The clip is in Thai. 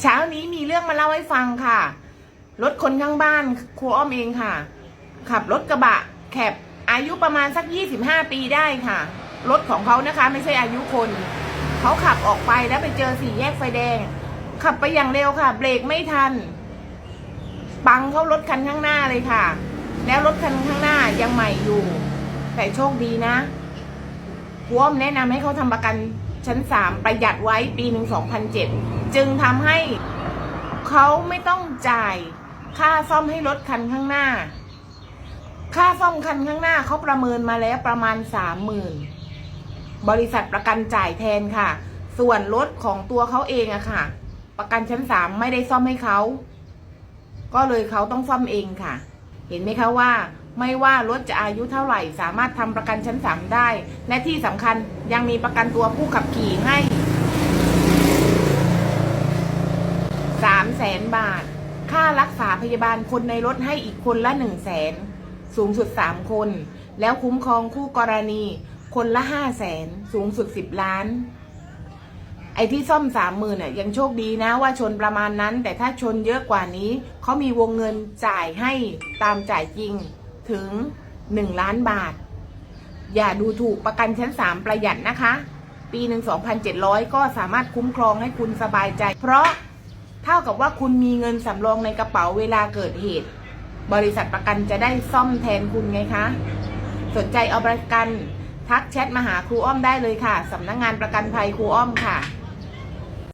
เช้านี้มีเรื่องมาเล่าให้ฟังค่ะ รถคนข้างบ้านครูอ้อมเองค่ะ ขับรถกระบะ แคบอายุประมาณสัก 25 ปีได้ค่ะ รถของเขานะคะ ไม่ใช่อายุคน เขาขับออกไปแล้วไปเจอสี่แยกไฟแดง ขับไปอย่างเร็วค่ะ เบรกไม่ทัน ปังเข้ารถคันข้างหน้าเลยค่ะ แล้วรถคันข้างหน้ายังใหม่อยู่ แต่โชคดีนะครูอ้อมแนะนำให้เขาทำประกันชั้นสามประหยัดไว้ปีหนึ่งสองพันเจ็ด จึงทำให้เขาไม่ต้องจ่ายค่าซ่อมให้รถคันข้างหน้า ค่าซ่อมคันข้างหน้าเขาประเมินมาแล้วประมาณสามหมื่นบริษัทประกันจ่ายแทนค่ะ ส่วนรถของตัวเขาเองอะค่ะ ประกันชั้นสามไม่ได้ซ่อมให้เขาก็เลยเขาต้องซ่อมเองค่ะ เห็นไหมคะว่า ไม่ว่ารถจะอายุเท่าไหร่ สามารถทำประกันชั้นสามได้ และที่สำคัญยังมีประกันตัวผู้ขับขี่ให้สามแส นบาท ค่ารักษาพยาบาลคนในรถให้อีกคนละหนึ่งแสนสูงสุดสามคน แล้วคุ้มครองคู่กรณี คนละห้าแสนสูงสุดสิบล้าน ไอ้ที่ซ่อมสามหมื่นอะยังโชคดีนะว่าชนประมาณนั้น แต่ถ้าชนเยอะกว่านี้ เขามีวงเงินจ่ายให้ตามจ่ายจริงถึงหนึ่งล้านบาท อย่าดูถูกประกันชั้นสามประหยัดนะคะ ปีหนึ่งสองพันเจ็ดร้อยก็สามารถคุ้มครองให้คุณสบายใจ เพราะ เท่ากับว่าคุณมีเงินสำรองในกระเป๋าเวลาเกิดเหตุ บริษัทประกันจะได้ซ่อมแทนคุณไงคะ สนใจเอาประกันทักแชทมาหาครูอ้อมได้เลยค่ะสำนักงงานประกันภัยครูอ้อมค่ะ